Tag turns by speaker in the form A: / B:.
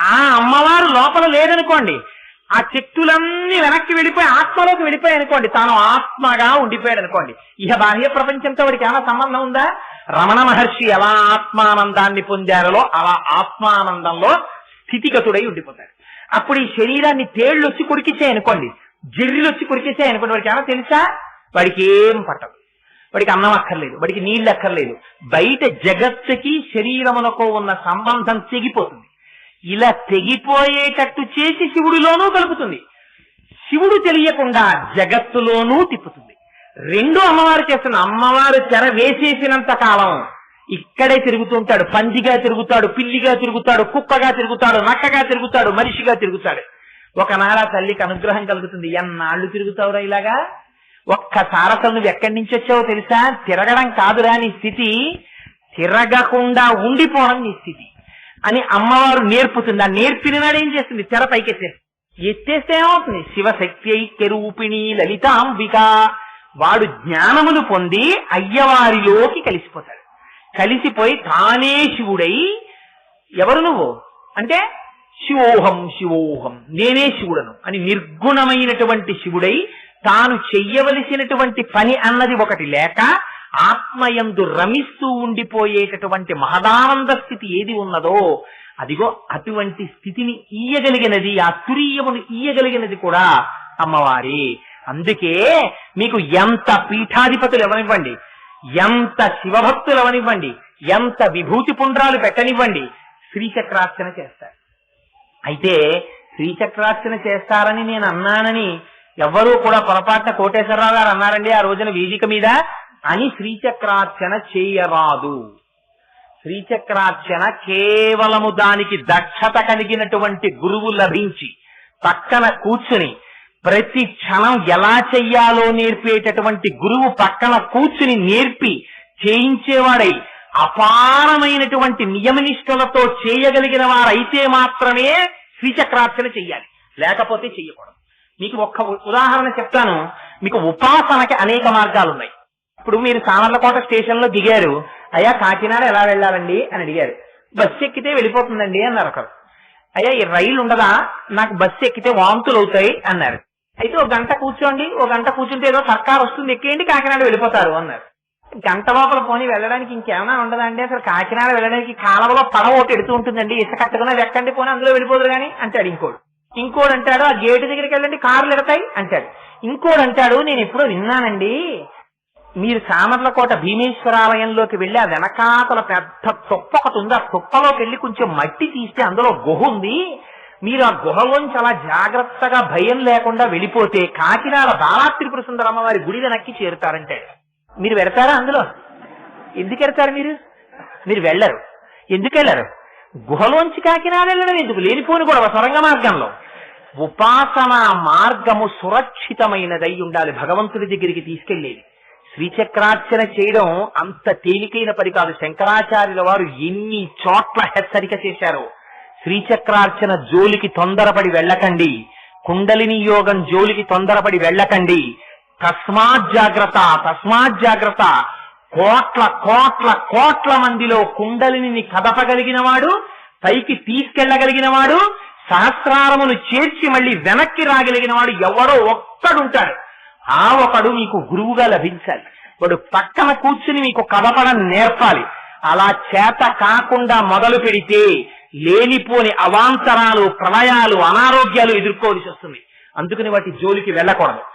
A: ఆ అమ్మవారు లోపల లేదనుకోండి ఆ శక్తులన్నీ వెనక్కి వెళ్ళిపోయి ఆత్మలోకి వెళ్ళిపోయాయి అనుకోండి తాను ఆత్మగా ఉండిపోయాడు అనుకోండి. ఇహ బాహ్య ప్రపంచంతో వాడికి ఏమైనా సంబంధం ఉందా? రమణ మహర్షి ఎలా ఆత్మానందాన్ని పొందారో అలా ఆత్మానందంలో స్థితిగతుడై ఉండిపోతాడు. అప్పుడు ఈ శరీరాన్ని తేళ్ళు వచ్చి కొరికిచ్చాయి అనుకోండి జిర్రిలు వచ్చి కొరికిచ్చాయి అనుకోండి వాడికి ఏమైనా తెలుసా? వాడికి ఏం పట్టదు. వాడికి అన్నం అక్కర్లేదు వాడికి నీళ్ళు అక్కర్లేదు. బయట జగత్తుకి శరీరమునకు ఉన్న సంబంధం తెగిపోతుంది. ఇలా తెగిపోయేటట్టు చేసి శివుడిలోనూ కలుపుతుంది. శివుడు తెలియకుండా జగత్తులోనూ తిప్పుతుంది. రెండు అమ్మవారు చేస్తున్న అమ్మవారు తెర వేసేసినంత కాలం ఇక్కడే తిరుగుతుంటాడు పందిగా తిరుగుతాడు పిల్లిగా తిరుగుతాడు కుక్కగా తిరుగుతాడు నక్కగా తిరుగుతాడు మనిషిగా తిరుగుతాడు. ఒకనాడ తల్లికి అనుగ్రహం కలుగుతుంది. ఎన్నాళ్ళు తిరుగుతావురా ఇలాగా? ఒక్కసారి అసలు నువ్వు ఎక్కడి నుంచి వచ్చావో తెలుసా? తిరగడం కాదురా నీ స్థితి. తిరగకుండా ఉండిపోవడం నీ స్థితి. అని అమ్మవారు నేర్పుతుంది. ఆ నేర్పిన నాడు ఏం చేస్తుంది? తెర పైకెత్తేస్తుంది ఎత్తేస్తే ఏమవుతుంది శివశక్తి కెరూపిణి లలితాంబిక. వాడు జ్ఞానమును పొంది అయ్యవారిలోకి కలిసిపోతాడు. కలిసిపోయి తానే శివుడై ఎవరు నువ్వు? అంటే శివోహం శివోహం నేనే శివుడను అని నిర్గుణమైనటువంటి శివుడై తాను చెయ్యవలసినటువంటి పని అన్నది ఒకటి లేక ఆత్మయందు రమిస్తూ ఉండిపోయేటటువంటి మహదానంద స్థితి ఏది ఉన్నదో అదిగో అటువంటి స్థితిని ఈయగలిగినది ఆ తురీయమును ఈయగలిగినది కూడా అమ్మవారి. అందుకే మీకు ఎంత పీఠాధిపతులు ఎవనివ్వండి ఎంత శివభక్తులు ఎవరివ్వండి? ఎంత విభూతి పుండ్రాలు పెట్టనివ్వండి? శ్రీచక్రార్చన చేస్తారు. అయితే శ్రీచక్రార్చన చేస్తారని నేను అన్నానని ఎవ్వరూ కూడా పొరపాటున కోటేశ్వరరావు గారు అన్నారండి ఆ రోజున వేదిక మీద. అని శ్రీచక్రార్చన చేయరాదు. శ్రీచక్రార్చన కేవలము దానికి దక్షత కలిగినటువంటి గురువు లభించి పక్కన కూర్చుని ప్రతి క్షణం ఎలా చెయ్యాలో నేర్పేటటువంటి గురువు పక్కన కూర్చుని నేర్పి చేయించేవాడై అపారమైనటువంటి నియమనిష్టలతో చేయగలిగిన వారైతే మాత్రమే శ్రీచక్రార్చన చెయ్యాలి. లేకపోతే చెయ్యకూడదు. మీకు ఒక్క ఉదాహరణ చెప్తాను. మీకు ఉపాసనకి అనేక మార్గాలు ఉన్నాయి ఇప్పుడు మీరు సామర్లకోట స్టేషన్లో దిగారు అయ్యా కాకినాడ ఎలా వెళ్ళాలండి? అని అడిగారు. బస్సు ఎక్కితే వెళ్ళిపోతుందండి అన్నారు ఒకరు. అయ్యా ఈ రైలు ఉండదా? నాకు బస్సు ఎక్కితే వాంతులు అవుతాయి అన్నారు. అయితే ఒక గంట కూర్చోండి ఒక గంట కూర్చుంటే ఏదో సర్కార్ వస్తుంది ఎక్కేయండి కాకినాడ వెళ్ళిపోతారు అన్నారు. గంట లోపల పోనీ వెళ్ళడానికి ఇంకేమైనా ఉండదా అండి? అసలు కాకినాడ వెళ్ళడానికి కాలంలో పడవ ఒకటి ఎడుతూ ఉంటుందండి ఇసుక కట్టుకున్నా ఎక్కండి పోనీ అందులో వెళ్ళిపోదురు కానీ అంటాడు ఇంకోడు. ఇంకోడు అంటాడు ఆ గేటు దగ్గరికి వెళ్ళండి కార్లు ఎడతాయి అంటాడు. ఇంకోడు అంటాడు నేను ఎప్పుడో విన్నానండి మీరు సామర్లకోట భీమేశ్వరాలయంలోకి వెళ్ళి ఆ వెనకాతల పెద్ద తుప్ప ఒకటి ఉంది. ఆ తుప్పలోకి వెళ్ళి కొంచెం మట్టి తీస్తే అందులో గుహ ఉంది. మీరు ఆ గుహలోంచి అలా జాగ్రత్తగా భయం లేకుండా వెళ్ళిపోతే కాకినాడ బాలాత్రిపుర సుందరమ్మ వారి గుడి వెనక్కి చేరుతారంటే. మీరు వెడతారా అందులో? ఎందుకు వెడతారు మీరు? మీరు వెళ్ళరు. ఎందుకు వెళ్ళరు? గుహలోంచి కాకినాడ వెళ్ళడం ఎందుకు? లేనిపోని కూడా సొరంగ మార్గంలో. ఉపాసన మార్గము సురక్షితమైనదై ఉండాలి. భగవంతుడి దగ్గరికి తీసుకెళ్ళేది ద్విచక్రార్చన చేయడం అంత తేలికైన పని కాదు. శంకరాచార్యుల వారు ఎన్ని చోట్ల హెచ్చరిక చేశారు. శ్రీచక్రార్చన జోలికి తొందరపడి వెళ్ళకండి. కుండలిని యోగం జోలికి తొందరపడి వెళ్ళకండి. తస్మాత్ జాగ్రత్త తస్మాత్ జాగ్రత్త. కోట్ల కోట్ల కోట్ల మందిలో కుండలిని కదపగలిగిన వాడు పైకి తీసుకెళ్ళగలిగిన వాడు సహస్రారమును చేర్చి మళ్ళీ వెనక్కి రాగలిగిన వాడు ఎవడో ఒక్కడుంటాడు ఆ ఒకడు మీకు గురువుగా లభించాలి. వాడు పక్కన కూర్చుని మీకు కదపడం నేర్పాలి. అలా చేత కాకుండా మొదలు పెడితే లేనిపోని అవాంతరాలు ప్రళయాలు అనారోగ్యాలు ఎదుర్కోవలసి వస్తుంది. అందుకని వాటి జోలికి వెళ్ళకూడదు.